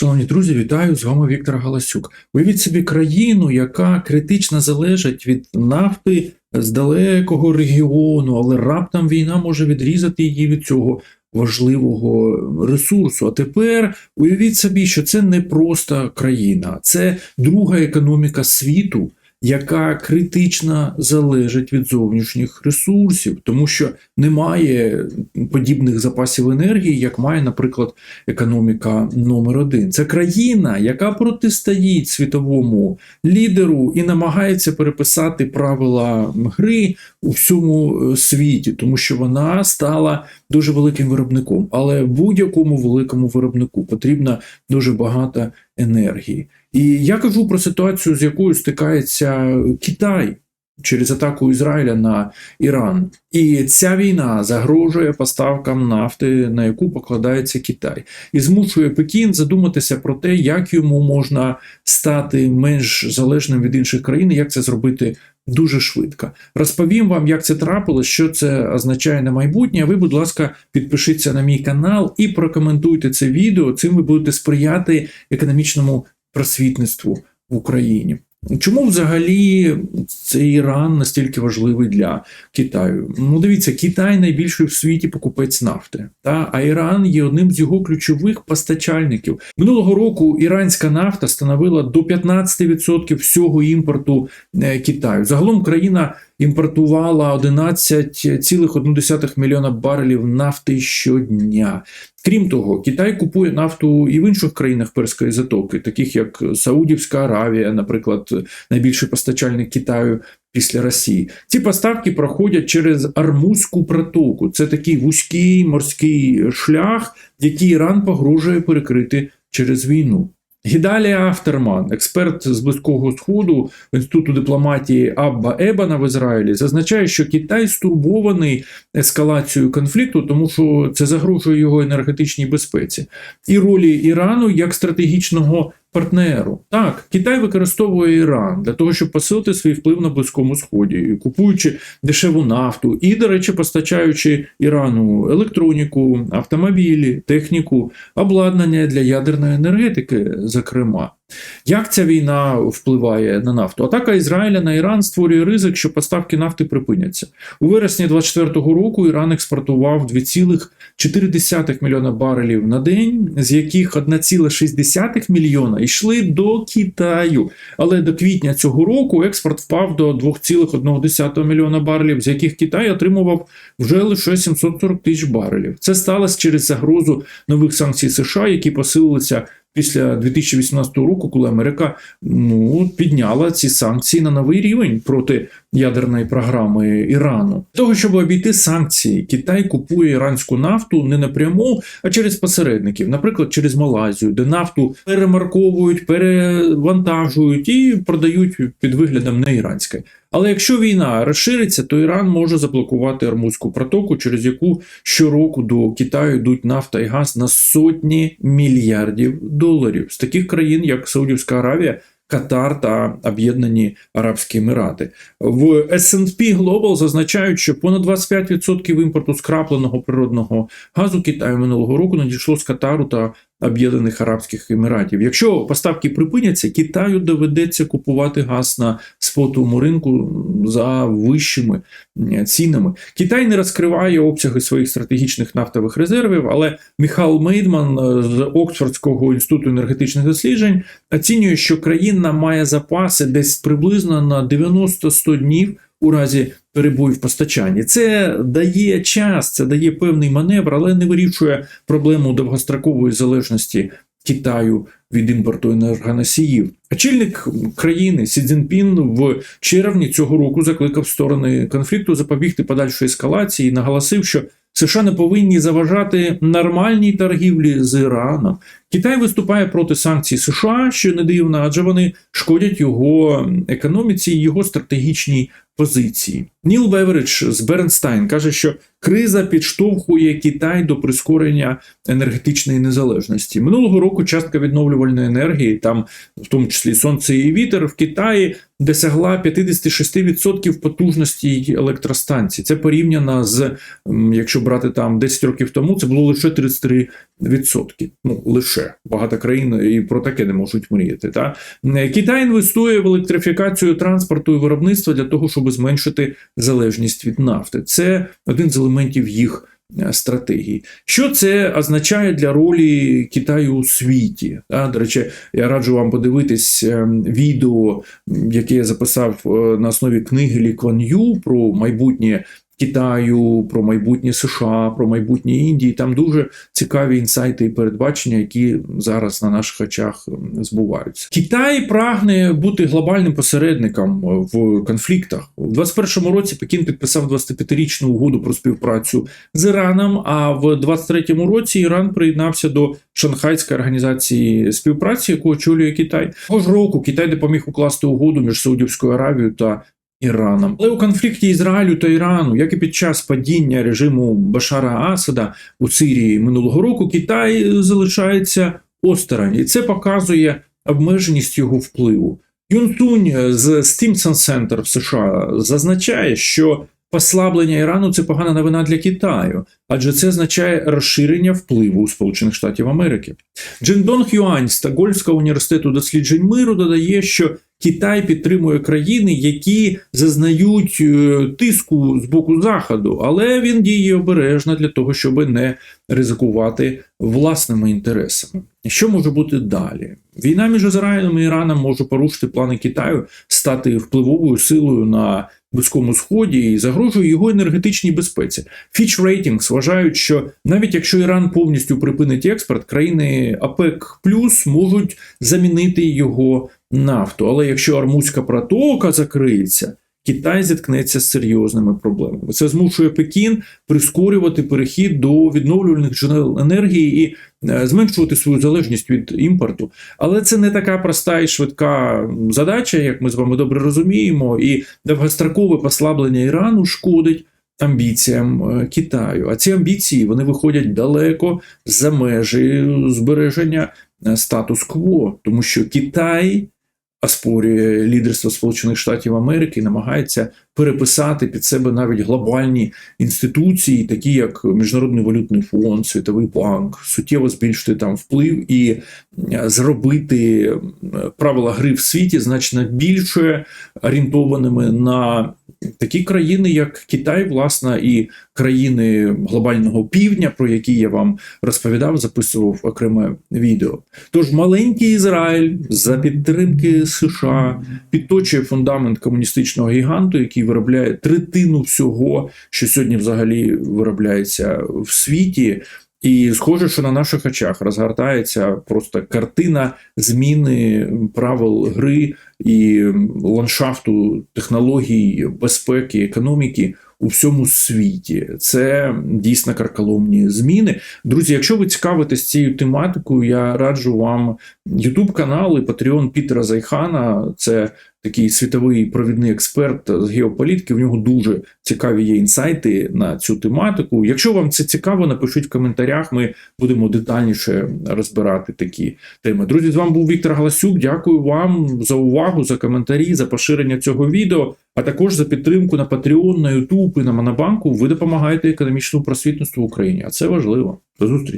Шановні друзі, вітаю з вами Віктор Галасюк. Уявіть собі країну, яка критично залежить від нафти з далекого регіону, але раптом війна може відрізати її від цього важливого ресурсу. А тепер уявіть собі, що це не просто країна, це друга економіка світу. Яка критично залежить від зовнішніх ресурсів, тому що немає подібних запасів енергії, як має, наприклад, економіка номер один. Це країна, яка протистоїть світовому лідеру і намагається переписати правила гри у всьому світі, тому що вона стала дуже великим виробником. Але будь-якому великому виробнику потрібно дуже багато енергії. І я кажу про ситуацію, з якою стикається Китай через атаку Ізраїля на Іран. І ця війна загрожує поставкам нафти, на яку покладається Китай, і змушує Пекін задуматися про те, як йому можна стати менш залежним від інших країн, і як це зробити. Дуже швидко розповім вам, як це трапилось, що це означає на майбутнє. Ви, будь ласка, підпишіться на мій канал і прокоментуйте це відео. Цим ви будете сприяти економічному просвітництву в Україні. Чому взагалі цей Іран настільки важливий для Китаю? Ну, дивіться, Китай найбільший в світі покупець нафти, та а Іран є одним з його ключових постачальників. Минулого року іранська нафта становила до 15% всього імпорту е, Китаю. Загалом країна імпортувала 11,1 мільйона барелів нафти щодня. Крім того, Китай купує нафту і в інших країнах Перської затоки, таких як Саудівська Аравія, наприклад, найбільший постачальник Китаю після Росії. Ці поставки проходять через Армузьку протоку. Це такий вузький морський шлях, який Іран погрожує перекрити через війну. Гідалія Афтерман, експерт з Близького Сходу інституту дипломатії Абба Ебана в Ізраїлі, зазначає, що Китай стурбований ескалацією конфлікту, тому що це загрожує його енергетичній безпеці, і ролі Ірану як стратегічного партнеру. Так, Китай використовує Іран для того, щоб посилити свій вплив на Близькому Сході, купуючи дешеву нафту і, до речі, постачаючи Ірану електроніку, автомобілі, техніку, обладнання для ядерної енергетики, зокрема. Як ця війна впливає на нафту? Атака Ізраїля на Іран створює ризик, що поставки нафти припиняться. У вересні 2024 року Іран експортував 2,4 мільйона барелів на день, з яких 1,6 мільйона йшли до Китаю. Але до квітня цього року експорт впав до 2,1 мільйона барелів, з яких Китай отримував вже лише 740 тисяч барелів. Це сталося через загрозу нових санкцій США, які посилилися після 2018 року, коли Америка ну підняла ці санкції на новий рівень проти ядерної програми Ірану. Для того щоб обійти санкції, Китай купує іранську нафту не напряму, а через посередників, наприклад, через Малайзію, де нафту перемарковують, перевантажують і продають під виглядом не іранської. Але якщо війна розшириться, то Іран може заблокувати Армузьку протоку, через яку щороку до Китаю йдуть нафта і газ на сотні мільярдів доларів з таких країн, як Саудівська Аравія. Катар та Об'єднані Арабські Емірати в S&P Global зазначають, що понад 25% імпорту скрапленого природного газу Китаю минулого року надійшло з Катару та Об'єднаних Арабських Еміратів. Якщо поставки припиняться, Китаю доведеться купувати газ на спотовому ринку за вищими цінами. Китай не розкриває обсяги своїх стратегічних нафтових резервів, але Міхал Мейдман з Оксфордського інституту енергетичних досліджень оцінює, що країна має запаси десь приблизно на 90-100 днів у разі перебою в постачанні. Це дає час, це дає певний маневр, але не вирішує проблему довгострокової залежності Китаю від імпорту енергоносіїв. Очільник країни Сі Цзіньпін в червні цього року закликав сторони конфлікту запобігти подальшої ескалації і наголосив, що США не повинні заважати нормальній торгівлі з Іраном. Китай виступає проти санкцій США, що не дивно, адже вони шкодять його економіці і його стратегічній позиції. Ніл Беверидж з Бернстайн каже, що криза підштовхує Китай до прискорення енергетичної незалежності. Минулого року частка відновлювальної енергії, там в тому числі сонце і вітер, в Китаї досягла 56% потужності електростанцій. Це порівняно з якщо брати там 10 років тому, це було лише відсотки. Ну лише багато країн і про таке не можуть мріяти. Та Китай інвестує в електрифікацію транспорту і виробництва для того, щоб зменшити залежність від нафти. Це один з елементів їх. е, Стратегії, що це означає для ролі Китаю у світі? Та, До речі, я раджу вам подивитись е, відео, яке я записав е, на основі книги Лі Кван Ю про майбутнє Китаю, про майбутнє США, про майбутнє Індії. Там дуже цікаві інсайти і передбачення, які зараз на наших очах збуваються. Китай прагне бути глобальним посередником в конфліктах. У 2021 році Пекін підписав 25-річну угоду про співпрацю з Іраном. А в 23-му році Іран приєднався до Шанхайської організації співпраці, яку очолює Китай. Ж року Китай допоміг укласти угоду між Саудівською Аравією та Іраном. Але у конфлікті Ізраїлю та Ірану, як і під час падіння режиму Башара Асада у Сирії минулого року, Китай залишається осторонь, і це показує обмеженість його впливу. Юн Тунь з Stimson Center в США зазначає, що послаблення Ірану це погана новина для Китаю, адже це означає розширення впливу Сполучених Штатів Америки. Джиндонг Юань з Стокгольмського університету досліджень миру додає, що Китай підтримує країни, які зазнають е, тиску з боку Заходу, але він діє обережно для того, щоб не ризикувати власними інтересами. Що може бути далі? Війна між Ізраїлем і Іраном може порушити плани Китаю стати впливовою силою на Близькому Сході і загрожує його енергетичній безпеці. Fitch Ratings вважають, що навіть якщо Іран повністю припинить експорт, країни ОПЕК плюс можуть замінити його нафту. Але якщо Армузька протока закриється, Китай зіткнеться з серйозними проблемами. Це змушує Пекін прискорювати перехід до відновлювальних джерел енергії і е, зменшувати свою залежність від імпорту. Але це не така проста і швидка задача, як ми з вами добре розуміємо, і довгострокове послаблення Ірану шкодить. Амбіціям е, Китаю, а ці амбіції вони виходять далеко за межі збереження е, статус-кво, тому що Китай оспорює лідерство Сполучених Штатів Америки, намагається переписати під себе навіть глобальні інституції, такі як Міжнародний валютний фонд, Світовий банк, суттєво збільшити там вплив і е, зробити е, правила гри в світі значно більше орієнтованими на такі країни, як Китай, власне, і країни глобального півдня, про які я вам розповідав, записував окреме відео. Тож маленький Ізраїль за підтримки США підточує фундамент комуністичного гіганту, який виробляє третину всього, що сьогодні взагалі виробляється в світі. І схоже, що на наших очах розгортається просто картина зміни правил гри і ландшафту технологій, безпеки, економіки у всьому світі. Це дійсно карколомні зміни. Друзі, якщо ви цікавитесь цією тематикою, я раджу вам YouTube канал і Patreon Пітера Зайхана. Це такий світовий провідний експерт з геополітики. В нього дуже цікаві є інсайти на цю тематику. Якщо вам це цікаво, напишіть в коментарях. Ми будемо детальніше розбирати такі теми. Друзі, з вами був Віктор Галасюк. Дякую вам за увагу, за коментарі, за поширення цього відео, а також за підтримку на Patreon, на YouTube і на Монобанку. Ви допомагаєте економічному просвітництву в Україні. А це важливо. До зустрічі.